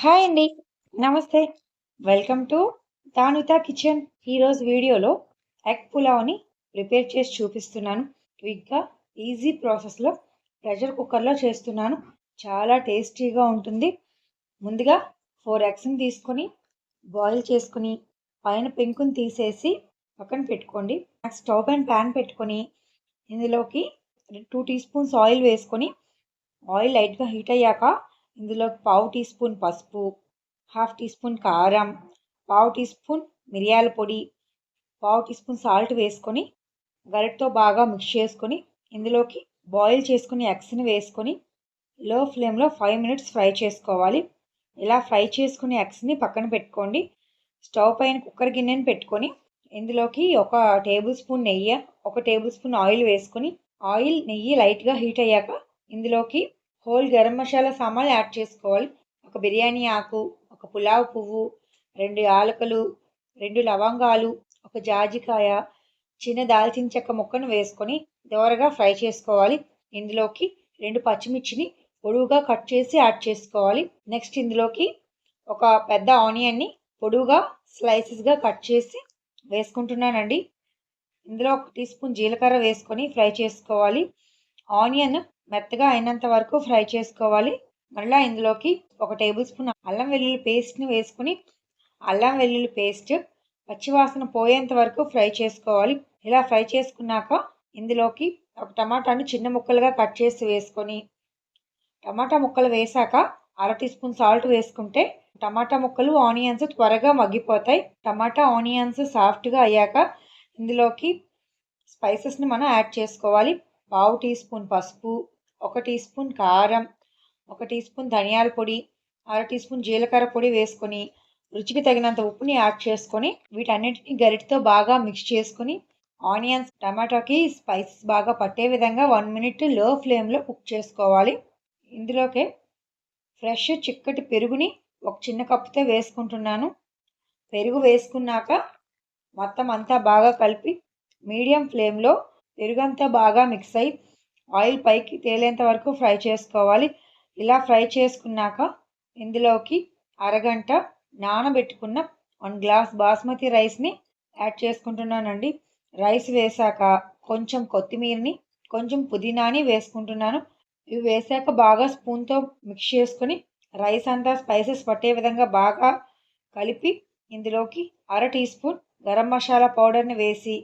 Hi అండి. నమస్తే. Welcome to Danvitha Kitchen. ఈరోజు వీడియోలో ఎగ్ పులావ్ని ప్రిపేర్ చేసి చూపిస్తున్నాను. క్విక్గా ఈజీ ప్రాసెస్లో ప్రెషర్ కుక్కర్లో చేస్తున్నాను. చాలా టేస్టీగా ఉంటుంది. ముందుగా ఫోర్ ఎగ్స్ని తీసుకొని బాయిల్ చేసుకొని పైన పెంకుని తీసేసి పక్కన పెట్టుకోండి. స్టవ్ పైన ప్యాన్ పెట్టుకొని ఇందులోకి టూ టీ స్పూన్స్ ఆయిల్ వేసుకొని ఆయిల్ లైట్గా హీట్ అయ్యాక ఇందులో పావు టీ స్పూన్ పసుపు హాఫ్ టీ స్పూన్ కారం పావు టీ స్పూన్ మిరియాల పొడి పావు టీ స్పూన్ సాల్ట్ వేసుకొని గరిటతో బాగా మిక్స్ చేసుకొని ఇందులోకి బాయిల్ చేసుకుని ఎగ్స్ని వేసుకొని లో ఫ్లేమ్లో ఫైవ్ మినిట్స్ ఫ్రై చేసుకోవాలి. ఇలా ఫ్రై చేసుకుని ఎగ్స్ని పక్కన పెట్టుకోండి. స్టవ్ పైన కుక్కర్ గిన్నెని పెట్టుకొని ఇందులోకి ఒక టేబుల్ స్పూన్ నెయ్యి ఒక టేబుల్ స్పూన్ ఆయిల్ వేసుకొని ఆయిల్ నెయ్యి లైట్గా హీట్ అయ్యాక ఇందులోకి హోల్ గరం మసాలా సామాన్లు యాడ్ చేసుకోవాలి. ఒక బిర్యానీ ఆకు ఒక పులావ్ పువ్వు రెండు యాలకులు రెండు లవంగాలు ఒక జాజికాయ చిన్న దాల్చిన చెక్క ముక్కను వేసుకొని దోరగా ఫ్రై చేసుకోవాలి. ఇందులోకి రెండు పచ్చిమిర్చిని పొడువుగా కట్ చేసి యాడ్ చేసుకోవాలి. నెక్స్ట్ ఇందులోకి ఒక పెద్ద ఆనియన్ని పొడువుగా స్లైసెస్గా కట్ చేసి వేసుకుంటున్నానండి. ఇందులో ఒక టీ స్పూన్ జీలకర్ర వేసుకొని ఫ్రై చేసుకోవాలి. ఆనియన్ మెత్తగా అయినంత వరకు ఫ్రై చేసుకోవాలి. మళ్ళీ ఇందులోకి ఒక టేబుల్ స్పూన్ అల్లం వెల్లుల్లి పేస్ట్ని వేసుకుని అల్లం వెల్లుల్లి పేస్ట్ పచ్చివాసన పోయేంత వరకు ఫ్రై చేసుకోవాలి. ఇలా ఫ్రై చేసుకున్నాక ఇందులోకి ఒక టమాటాని చిన్న ముక్కలుగా కట్ చేసి వేసుకొని టమాటా ముక్కలు వేసాక అర టీ స్పూన్ సాల్ట్ వేసుకుంటే టమాటా ముక్కలు ఆనియన్స్ త్వరగా మగ్గిపోతాయి. టమాటా ఆనియన్స్ సాఫ్ట్గా అయ్యాక ఇందులోకి స్పైసెస్ని మనం యాడ్ చేసుకోవాలి. పావు టీ స్పూన్ పసుపు ఒక టీ స్పూన్ కారం ఒక టీ స్పూన్ ధనియాల పొడి అర టీ స్పూన్ జీలకర్ర పొడి వేసుకొని రుచికి తగినంత ఉప్పుని యాడ్ చేసుకొని వీటన్నిటిని గరిటితో బాగా మిక్స్ చేసుకొని ఆనియన్స్ టమాటోకి స్పైసెస్ బాగా పట్టే విధంగా వన్ మినిట్లో ఫ్లేమ్లో కుక్ చేసుకోవాలి. ఇందులోకే ఫ్రెష్ చిక్కటి పెరుగుని ఒక చిన్న కప్పుతో వేసుకుంటున్నాను. పెరుగు వేసుకున్నాక మొత్తం అంతా బాగా కలిపి మీడియం ఫ్లేమ్లో పెరుగంతా బాగా మిక్స్ అయ్యి ఆయిల్ పైకి తేలేంత వరకు ఫ్రై చేసుకోవాలి. ఇలా ఫ్రై చేసుకున్నాక ఇందులోకి అరగంట నానబెట్టుకున్న వన్ గ్లాస్ బాస్మతి రైస్ని యాడ్ చేసుకుంటున్నానండి. రైస్ వేసాక కొంచెం కొత్తిమీరని కొంచెం పుదీనాని వేసుకుంటున్నాను. ఇవి వేసాక బాగా స్పూన్తో మిక్స్ చేసుకొని రైస్ అంతా స్పైసెస్ పట్టే విధంగా బాగా కలిపి ఇందులోకి అర టీ స్పూన్ గరం మసాలా పౌడర్ని వేసి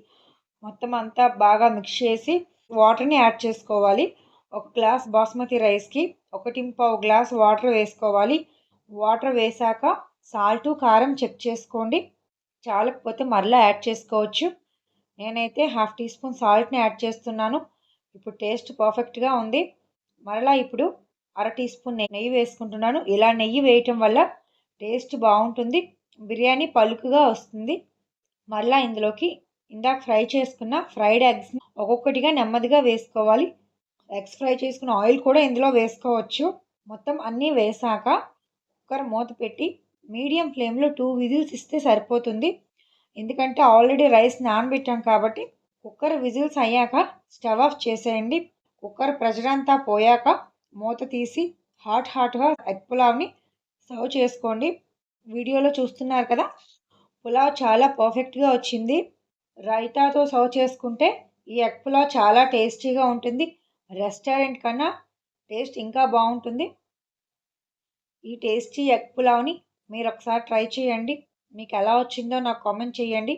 మొత్తం అంతా బాగా మిక్స్ చేసి వాటర్ని యాడ్ చేసుకోవాలి. ఒక గ్లాస్ బాస్మతి రైస్కి ఒకటి పావు గ్లాస్ వాటర్ వేసుకోవాలి. వాటర్ వేసాక సాల్ట్ కారం చెక్ చేసుకోండి. చాలకపోతే మరలా యాడ్ చేసుకోవచ్చు. నేనైతే హాఫ్ టీ స్పూన్ సాల్ట్ని యాడ్ చేస్తున్నాను. ఇప్పుడు టేస్ట్ పర్ఫెక్ట్గా ఉంది. మరలా ఇప్పుడు అర టీ స్పూన్ నెయ్యి వేసుకుంటున్నాను. ఇలా నెయ్యి వేయటం వల్ల టేస్ట్ బాగుంటుంది. బిర్యానీ పలుకుగా వస్తుంది. మరలా ఇందులోకి ఇందాక ఫ్రై చేసుకున్న ఫ్రైడ్ ఎగ్స్ ఒక్కొక్కటిగా నెమ్మదిగా వేసుకోవాలి. ఎగ్స్ ఫ్రై చేసుకున్న ఆయిల్ కూడా ఇందులో వేసుకోవచ్చు. మొత్తం అన్నీ వేసాక కుక్కర్ మూత పెట్టి మీడియం ఫ్లేమ్లో టూ విజిల్స్ ఇస్తే సరిపోతుంది. ఎందుకంటే ఆల్రెడీ రైస్ నానబెట్టాం కాబట్టి కుక్కర్ విజిల్స్ అయ్యాక స్టవ్ ఆఫ్ చేసేయండి. కుక్కర్ ప్రెషర్ అంతా పోయాక మూత తీసి హాట్ హాట్గా ఎగ్ పులావ్ని సర్వ్ చేసుకోండి. వీడియోలో చూస్తున్నారు కదా? పులావ్ చాలా పర్ఫెక్ట్గా వచ్చింది. రైతాతో సర్వ్ చేసుకుంటే ఈ ఎగ్ పులావ్ చాలా టేస్టీగా ఉంటుంది. రెస్టారెంట్ కన్నా టేస్ట్ ఇంకా బాగుంటుంది. ఈ టేస్టీ ఎగ్ పులావ్ని మీరు ఒకసారి ట్రై చేయండి. మీకు ఎలా వచ్చిందో నాకు కామెంట్ చేయండి.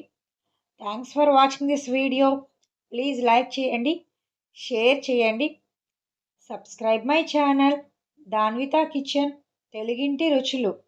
Thanks for watching this video. Please like చేయండి షేర్ చేయండి. Subscribe my channel. Danvitha Kitchen తెలుగింటి రుచులు.